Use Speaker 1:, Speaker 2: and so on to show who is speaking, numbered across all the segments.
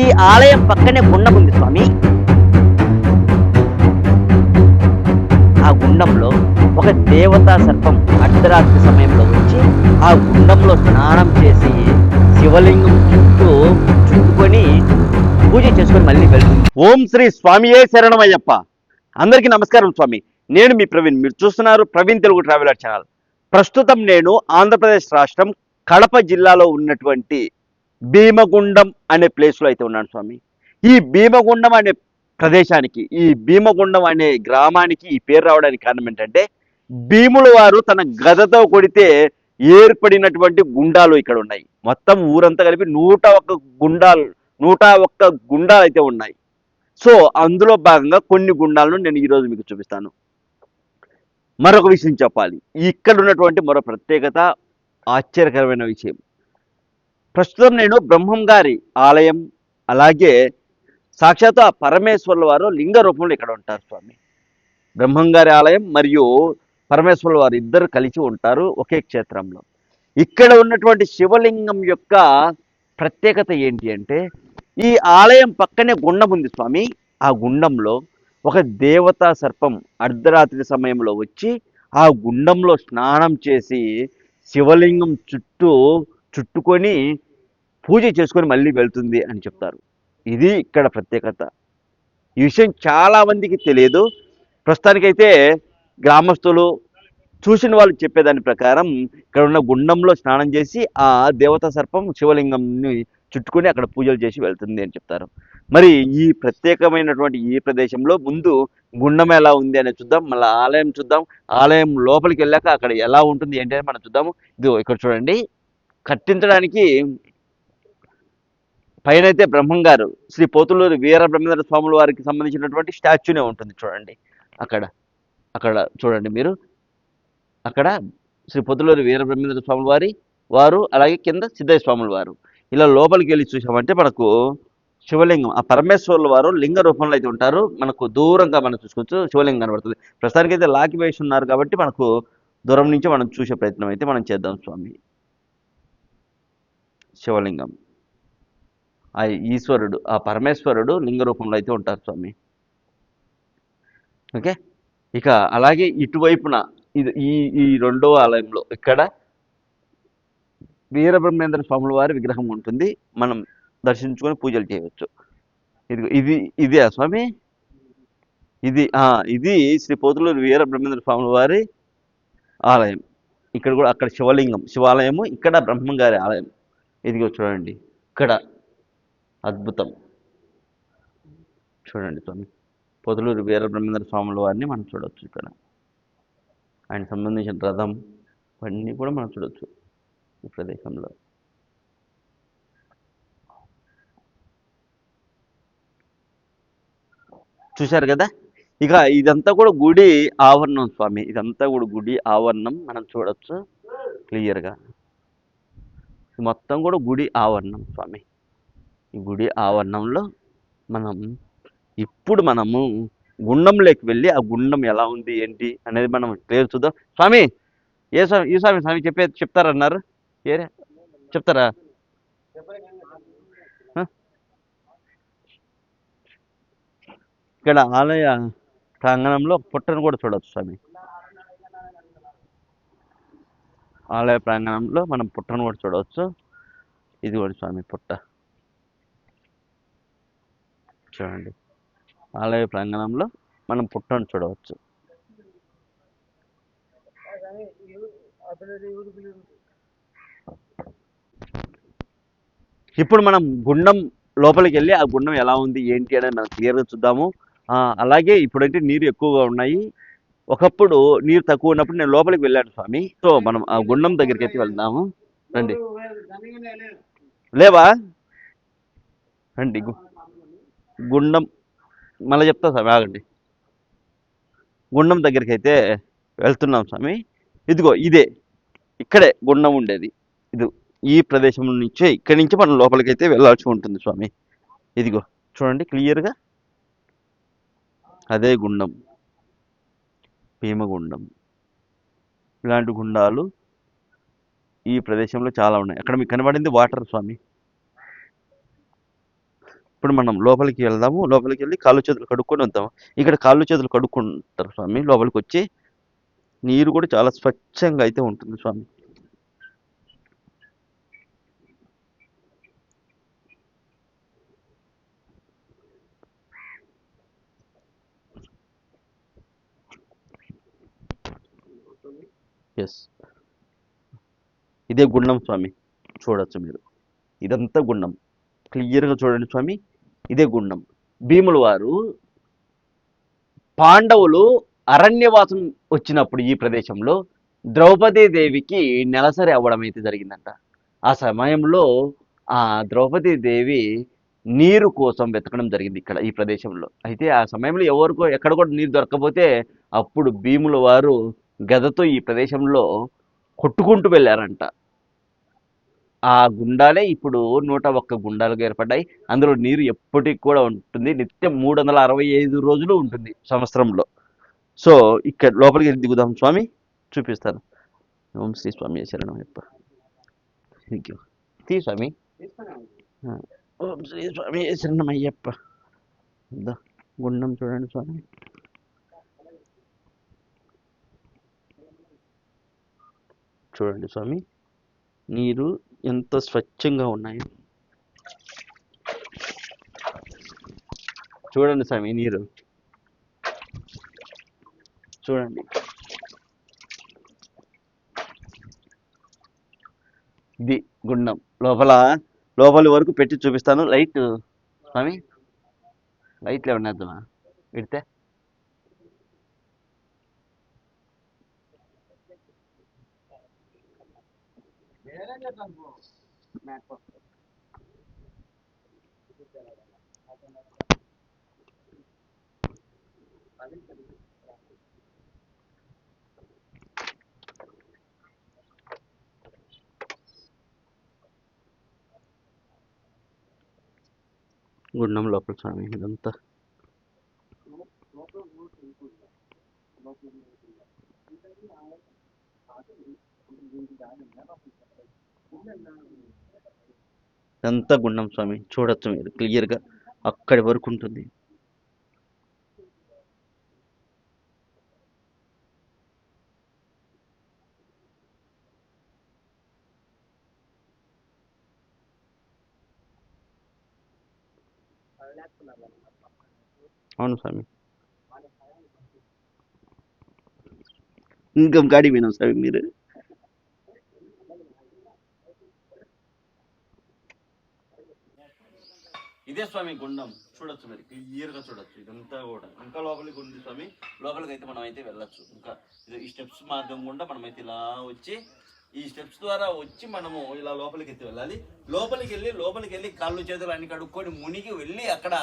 Speaker 1: ఈ ఆలయం పక్కనే గుండం ఉంది స్వామి. ఆ గుండంలో ఒక దేవతా సర్పం అర్ధరాత్రి సమయంలో వచ్చి ఆ గుండంలో స్నానం చేసి శివలింగం చుట్టూ చుట్టుకొని పూజ చేసుకొని మళ్ళీ వెళ్తుంది. ఓం శ్రీ స్వామియే శరణమయ్యప్ప. అందరికీ నమస్కారం స్వామి. నేను మీ ప్రవీణ్. మీరు చూస్తున్నారు ప్రవీణ్ తెలుగు ట్రావెలర్ ఛానల్. ప్రస్తుతం నేను ఆంధ్రప్రదేశ్ రాష్ట్రం కడప జిల్లాలో ఉన్నటువంటి భీమగుండం అనే ప్లేస్లో అయితే ఉన్నాను స్వామి. ఈ భీమగుండం అనే ప్రదేశానికి ఈ భీమగుండం అనే గ్రామానికి ఈ పేరు రావడానికి కారణం ఏంటంటే భీముల వారు తన గదతో కొడితే ఏర్పడినటువంటి గుండాలు ఇక్కడ ఉన్నాయి. మొత్తం ఊరంతా కలిపి నూట ఒక్క గుండాలు నూట ఒక్క గుండాలు అయితే ఉన్నాయి. సో అందులో భాగంగా కొన్ని గుండాలను నేను ఈరోజు మీకు చూపిస్తాను. మరొక విషయం చెప్పాలి. ఇక్కడ ఉన్నటువంటి మరో ప్రత్యేకత ఆశ్చర్యకరమైన విషయం. ప్రస్తుతం నేను బ్రహ్మం గారి ఆలయం అలాగే సాక్షాత్ ఆ పరమేశ్వరుల వారు లింగ రూపంలో ఇక్కడ ఉంటారు స్వామి. బ్రహ్మం గారి ఆలయం మరియు పరమేశ్వరుల వారు ఇద్దరు కలిసి ఉంటారు ఒకే క్షేత్రంలో. ఇక్కడ ఉన్నటువంటి శివలింగం యొక్క ప్రత్యేకత ఏంటి అంటే ఈ ఆలయం పక్కనే గుండం ఉంది స్వామి. ఆ గుండంలో ఒక దేవతా సర్పం అర్ధరాత్రి సమయంలో వచ్చి ఆ గుండంలో స్నానం చేసి శివలింగం చుట్టూ చుట్టుకొని పూజ చేసుకొని మళ్ళీ వెళ్తుంది అని చెప్తారు. ఇది ఇక్కడ ప్రత్యేకత. ఈ విషయం చాలా మందికి తెలియదు. ప్రస్తుతానికైతే గ్రామస్తులు చూసిన వాళ్ళు చెప్పేదాని ప్రకారం ఇక్కడ ఉన్న గుండంలో స్నానం చేసి ఆ దేవతా సర్పం శివలింగంని చుట్టుకొని అక్కడ పూజలు చేసి వెళ్తుంది అని చెప్తారు. మరి ఈ ప్రత్యేకమైనటువంటి ఈ ప్రదేశంలో ముందు గుండం ఎలా ఉంది అనేది చూద్దాం. మళ్ళీ ఆలయం చూద్దాం. ఆలయం లోపలికి వెళ్ళాక అక్కడ ఎలా ఉంటుంది ఏంటి అని మనం చూద్దాము. ఇది ఇక్కడ చూడండి. కట్టించడానికి పైన అయితే బ్రహ్మంగారు శ్రీ పోతులూరు వీర బ్రహ్మేంద్ర స్వాముల వారికి సంబంధించినటువంటి స్టాచ్యూనే ఉంటుంది చూడండి. అక్కడ అక్కడ చూడండి మీరు. అక్కడ శ్రీ పొద్దులూరి వీర బ్రహ్మేంద్ర స్వాముల వారి వారు అలాగే కింద సిద్ధయ్య స్వాముల వారు. ఇలా లోపలికి వెళ్ళి చూసామంటే మనకు శివలింగం ఆ పరమేశ్వరుల వారు లింగ రూపంలో అయితే ఉంటారు. మనకు దూరంగా మనం చూసుకోవచ్చు శివలింగం కనబడుతుంది. ప్రస్తుతానికి అయితే లాకి వేసి ఉన్నారు కాబట్టి మనకు దూరం నుంచి మనం చూసే ప్రయత్నం అయితే మనం చేద్దాం స్వామి. శివలింగం. ఆ ఈశ్వరుడు ఆ పరమేశ్వరుడు లింగ రూపంలో అయితే ఉంటారు స్వామి. ఓకే? ఇక అలాగే ఇటువైపున ఇది ఈ ఈ రెండో ఆలయంలో ఇక్కడ వీరబ్రహ్మేంద్ర స్వాముల వారి విగ్రహం ఉంటుంది. మనం దర్శించుకొని పూజలు చేయవచ్చు. ఇది ఇది ఇదే స్వామి? ఇది ఇది శ్రీ పోతులూరు వీరబ్రహ్మేంద్ర స్వాముల వారి ఆలయం. ఇక్కడ కూడా అక్కడ శివలింగం శివాలయము ఇక్కడ బ్రహ్మంగారి ఆలయం. ఇదిగో చూడండి. ఇక్కడ అద్భుతం. చూడండి స్వామి పొదలూరు వీరబ్రహ్మేంద్ర స్వాముల వారిని మనం చూడవచ్చు ఇక్కడ. ఆయన సంబంధించిన రథం ఇవన్నీ కూడా మనం చూడవచ్చు ఈ ప్రదేశంలో. చూశారు కదా? ఇక ఇదంతా కూడా గుడి ఆవరణం స్వామి. ఇదంతా కూడా గుడి ఆవరణం మనం చూడొచ్చు క్లియర్గా. మొత్తం కూడా గుడి ఆవరణం స్వామి. ఈ గుడి ఆవరణంలో మనం ఇప్పుడు మనము గుండంలోకి వెళ్ళి ఆ గుండం ఎలా ఉంది ఏంటి అనేది మనం క్లియర్ చూద్దాం. స్వామి ఏ స్వామి ఈ స్వామి స్వామి చెప్పే చెప్తారన్నారు? ఏరే చెప్తారా? ఇక్కడ ఆలయ ప్రాంగణంలో పుట్టను కూడా చూడవచ్చు స్వామి. ఆలయ ప్రాంగణంలో మనం పుట్టను కూడా చూడవచ్చు. ఇది కూడా స్వామి పుట్ట. చూడండి. ఆలయ ప్రాంగణంలో మనం పుట్టను చూడవచ్చు. ఇప్పుడు మనం గుండం లోపలికి వెళ్ళి ఆ గుండం ఎలా ఉంది ఏంటి అనేది మనం క్లియర్గా చూద్దాము. అలాగే ఇప్పుడైతే నీరు ఎక్కువగా ఉన్నాయి. ఒకప్పుడు నీరు తక్కువ ఉన్నప్పుడు నేను లోపలికి వెళ్ళాను స్వామి. సో మనం ఆ గుండం దగ్గరికి అయితే వెళ్దాము. రండి. లేవా? రండి గు- గుండం మళ్ళీ చెప్తా స్వామి ఆగండి. గుండం దగ్గరికి అయితే వెళ్తున్నాం స్వామి. ఇదిగో ఇదే. ఇక్కడే గుండం ఉండేది. ఇది ఈ ప్రదేశం నుంచే ఇక్కడి నుంచి మనం లోపలికి అయితే వెళ్ళాల్సి ఉంటుంది స్వామి. ఇదిగో చూడండి క్లియర్గా. అదే గుండం. భీమగుండం. ఇలాంటి గుండాలు ఈ ప్రదేశంలో చాలా ఉన్నాయి. అక్కడ మీకు కనబడింది వాటర్ స్వామి. ఇప్పుడు మనం లోపలికి వెళ్దాము. లోపలికి వెళ్ళి కాళ్ళు చేతులు కడుక్కొని వద్దాము ఇక్కడ కాళ్ళు చేతులు కడుక్కుంటారు స్వామి. లోపలికి వచ్చి నీరు కూడా చాలా స్వచ్ఛంగా అయితే ఉంటుంది స్వామి. ఎస్ ఇదే గుండం స్వామి. చూడొచ్చు మీరు. ఇదంతా గుండం. క్లియర్గా చూడండి స్వామి. ఇదే గుండం. భీముల వారు పాండవులు అరణ్యవాసం వచ్చినప్పుడు ఈ ప్రదేశంలో ద్రౌపదీ దేవికి నెలసరి అవ్వడం అయితే జరిగిందంట. ఆ సమయంలో ఆ ద్రౌపదీ దేవి నీరు కోసం వెతకడం జరిగింది ఇక్కడ ఈ ప్రదేశంలో. అయితే ఆ సమయంలో ఎవరికో ఎక్కడ కూడా నీరు దొరకకపోతే అప్పుడు భీముల వారు గదతో ఈ ప్రదేశంలో కొట్టుకుంటూ వెళ్ళారంట. ఆ గుండాలే ఇప్పుడు నూట ఒక్క గుండాలుగా ఏర్పడ్డాయి. అందులో నీరు ఎప్పటికి కూడా ఉంటుంది. నిత్యం మూడు వందల అరవై ఐదు రోజులు ఉంటుంది సంవత్సరంలో. సో ఇక్కడ లోపలికి వెళ్ళి దిగుదాం స్వామి. చూపిస్తాను. ఓం శ్రీ స్వామి శరణం అయ్యప్ప. థ్యాంక్ యూ తీ స్వామి. ఓం శ్రీ స్వామి శరణం అయ్యప్ప. దా, గుండం చూడండి స్వామి. చూడండి స్వామి. నీరు ఎంత స్వచ్ఛంగా ఉన్నాయి. చూడండి స్వామి నీరు. చూడండి. ఇది గుండం. లోపల లోపలి వరకు పెట్టి చూపిస్తాను. లైట్. స్వామి. లైట్లు ఏమన్నా వేద్దామా? పెడితే. గుండం లోపల స్వామి ఇదంతా ఇదంతా గుండం స్వామి. చూడొచ్చు మీరు. క్లియర్గా అక్కడి వరకు ఉంటుంది. అవును స్వామి. ఇంకా గాడి పోయినాం స్వామి మీరు. ఇదే స్వామి గుండం. చూడొచ్చు మరి క్లియర్గా చూడొచ్చు. ఇదంతా కూడా. ఇంకా లోపలికి ఉంది స్వామి. లోపలికి అయితే మనం అయితే వెళ్ళొచ్చు. ఇంకా ఈ స్టెప్స్ మార్గం గుండా మనమైతే ఇలా వచ్చి ఈ స్టెప్స్ ద్వారా వచ్చి మనము ఇలా లోపలికి అయితే వెళ్ళాలి. లోపలికి వెళ్ళి లోపలికి వెళ్ళి కాళ్ళు చేతులు అన్ని కడుక్కొని మునిగి వెళ్ళి అక్కడ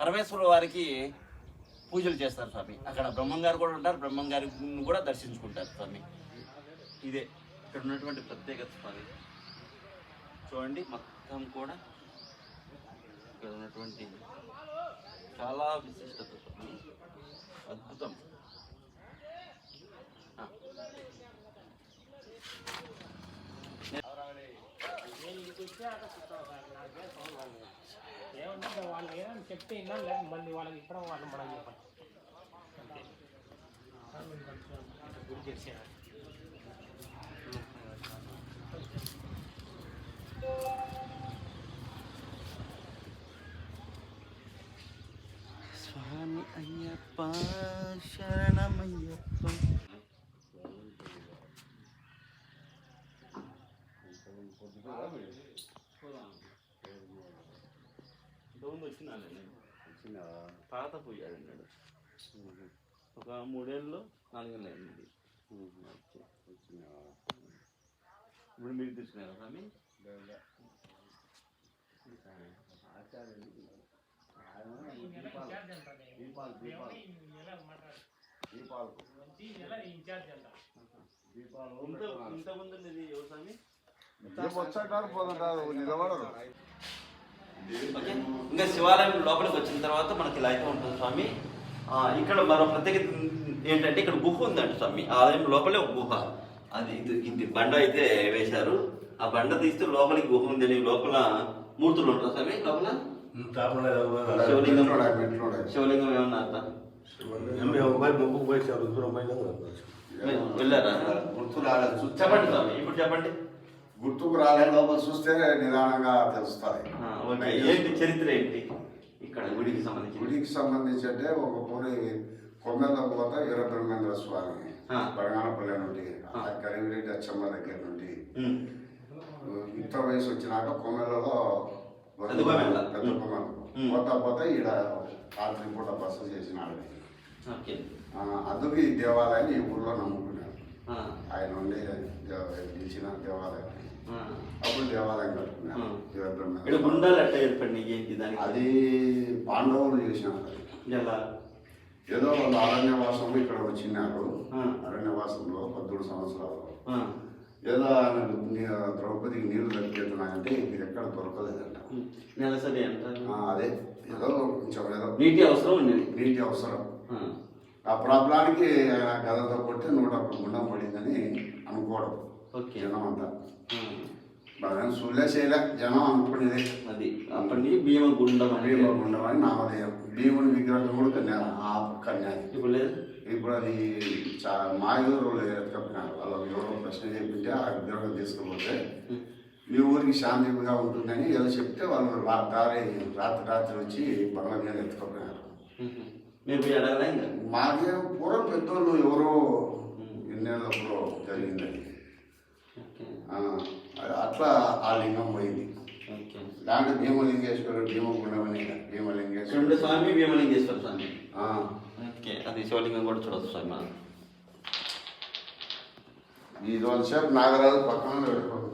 Speaker 1: పరమేశ్వర వారికి పూజలు చేస్తారు స్వామి. అక్కడ బ్రహ్మంగారు కూడా ఉంటారు. బ్రహ్మంగారి కూడా దర్శించుకుంటారు స్వామి. ఇదే ఇక్కడ ఉన్నటువంటి ప్రత్యేకత స్వామి. చూడండి మొత్తం కూడా ఇక్కడ ఉన్నటువంటి చాలా విశిష్టత స్వామి అద్భుతం ఆ.
Speaker 2: ఏమంటే వాళ్ళు ఏమని చెప్తే విన్నా లేదు మళ్ళీ వాళ్ళకి ఇప్పడం వాళ్ళు మనం చెప్పండి అంతే గురి చేసేయాలి
Speaker 1: స్వామి అయ్యప్ప శరణమయ్యప్ప. పాత పోయాడు ఒక మూడేళ్ళు నాలుగేళ్ళు అయింది ఇప్పుడు మీరు తీసుకున్నారా స్వామి?
Speaker 2: ఇన్ఛార్జ్
Speaker 1: ఇంకా శివాలయం లోపలికి వచ్చిన తర్వాత మనకి ఇలా అయితే ఉంటుంది స్వామి. ఆ, ఇక్కడ మరో ప్రత్యేకత ఏంటంటే ఇక్కడ గుహ ఉందంట స్వామి. ఆలయం లోపలే ఒక గుహ. అది ఇది ఇది బండ అయితే వేశారు. ఆ బండ తీస్తే లోపలికి గుహ ఉందని లోపల మూర్తులు ఉంటారు స్వామి లోపల? శివలింగం. శివలింగం ఏమన్నా అర్థం
Speaker 3: ముగ్గు పోయి దూరం పోయినా
Speaker 1: వెళ్ళారా?
Speaker 4: గుర్తు రాలేదు.
Speaker 1: చెప్పండి ఇప్పుడు చెప్పండి.
Speaker 4: గుర్తుకు రాలేదు లోపల చూస్తే నిదానంగా తెలుస్తుంది.
Speaker 1: ఏంటి చరిత్ర ఏంటి? ఇక్కడ గుడికి సంబంధించి
Speaker 4: గుడికి సంబంధించి అంటే ఒక పూరి కొమ్మెల పోత వీరబ్రహ్మేంద్ర స్వామి. బరగానపల్లి నుండి
Speaker 1: ఆ.
Speaker 4: కరివిరెడ్డి అచ్చమ్మ దగ్గర నుండి. యుక్త వయసు వచ్చినాక కొమ్మెలలో పోతా పోతా ఈడ రాత్రి పూట బస చేసినాడు
Speaker 1: ఓకే.
Speaker 4: ఆ, అందుకు ఈ దేవాలయాన్ని ఈ ఊర్లో నమ్ముకున్నాడు ఆయన ఉండి నిలిచిన దేవాలయం. అప్పుడు దేవాలయం
Speaker 1: దానికి?
Speaker 4: అది పాండవులు చేసినారు.
Speaker 1: ఎలా?
Speaker 4: ఏదో వాళ్ళు అరణ్యవాసం ఇక్కడ వచ్చినారు. అరణ్యవాసంలో పద్దెనిమిది సంవత్సరాలు. ఏదో ఆయన నీ- ద్రౌపదికి నీళ్ళు తగ్గిపోతున్నాయంటే ఇది ఎక్కడ దొరకలేదంట.
Speaker 1: నెలసరి
Speaker 4: అదే. ఏదో కొంచెం ఏదో
Speaker 1: నీటి అవసరం ఉండేది.
Speaker 4: నీటి అవసరం.
Speaker 1: ఆ,
Speaker 4: ప్రాబ్లానికి గదతో కొట్టి నూట ఒక్క గుండం పడిందని అనుకోవడం.
Speaker 1: ఓకే.
Speaker 4: జనం అంతా. మనం సూర్య చేయలే. జనం అనుకునేది.
Speaker 1: అది. అప్పటి భీమ గుండం
Speaker 4: భీమ గుండం అని నామధేయం భీముని విగ్రహం కూడా కన్యా ఆ కన్యాది.
Speaker 1: ఇప్పుడు లేదు?
Speaker 4: ఇప్పుడు అది చా మాయూరు ఎత్తుకపోయినారు వాళ్ళకి ఎవరో ప్రశ్న చెప్పింటే ఆ విగ్రహం తీసుకుపోతే మీ ఊరికి శాంతిగా ఉంటుందని ఏదో చెప్తే వాళ్ళు దారి రాత్రి రాత్రి వచ్చి బంగ్లా మీద ఎత్తుకపోయినారు
Speaker 1: ఉహు. మీరు పోయి అడగలే ఇంకా?
Speaker 4: మాకే పూర్వం పెద్దోళ్ళు ఎవరో ఎన్నేళ్ళప్పుడు జరిగింది అది.
Speaker 1: ఓకే.
Speaker 4: ఆ, అట్లా ఆ లింగం పోయింది. దాంట్లో భీమలింగేశ్వరుడు భీమగుండం అని భీమలింగేశ్వరుడు.
Speaker 1: స్వామి భీమలింగేశ్వర స్వామి. అది శివలింగం కూడా చూడొచ్చు స్వామి మనం.
Speaker 4: ఈ రోజు సేపు నాగరాజు పక్కన పెట్టుకోదు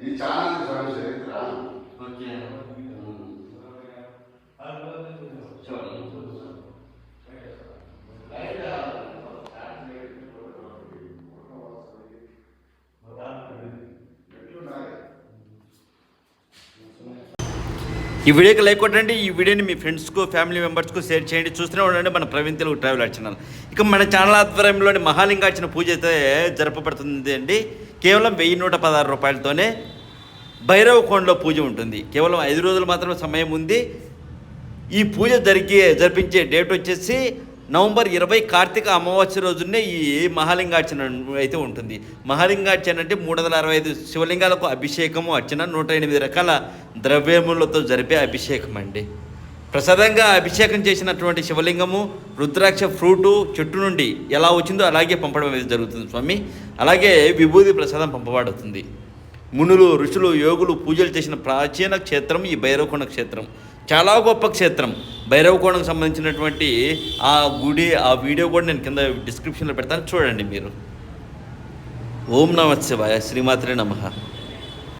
Speaker 4: ఇది చాలా చరిత్ర.
Speaker 1: ఓకే శివలింగం ఈ వీడియోకి లైక్ కొట్టండి ఈ వీడియోని మీ ఫ్రెండ్స్కు ఫ్యామిలీ మెంబర్స్కు షేర్ చేయండి. చూస్తూనే ఉండండి మన ప్రవీణ్ తెలుగు ట్రావెల్ ఛానల్. ఇక మన ఛానల్ ఆధ్వర్యంలోని మహాలింగార్చన పూజ అయితే జరపబడుతుంది అండి. కేవలం వెయ్యి నూట పదహారు రూపాయలతోనే భైరవ కొండలో పూజ ఉంటుంది. కేవలం ఐదు రోజులు మాత్రమే సమయం ఉంది. ఈ పూజ జరిగే జరిపించే డేట్ వచ్చేసి నవంబర్ ఇరవై కార్తీక అమావాస్య రోజునే ఈ మహాలింగార్చన అయితే ఉంటుంది. మహాలింగార్చన అంటే మూడు వందల అరవై ఐదు శివలింగాలకు అభిషేకము అర్చన నూట ఎనిమిది రకాల ద్రవ్యములతో జరిపే అభిషేకం అండి ప్రసాదంగా అభిషేకం చేసినటువంటి శివలింగము రుద్రాక్ష ఫ్రూటు చెట్టు నుండి ఎలా వచ్చిందో అలాగే పంపడం అనేది జరుగుతుంది స్వామి. అలాగే విభూది ప్రసాదం పంపబడుతుంది. మునులు ఋషులు యోగులు పూజలు చేసిన ప్రాచీన క్షేత్రం ఈ భైరవకొండ క్షేత్రం. చాలా గొప్ప క్షేత్రం. భైరవకోణకు సంబంధించినటువంటి ఆ గుడి ఆ వీడియో కూడా నేను కింద డిస్క్రిప్షన్లో పెడతాను. చూడండి మీరు. ఓం నమ శివాయ. శ్రీమాత్రే నమః.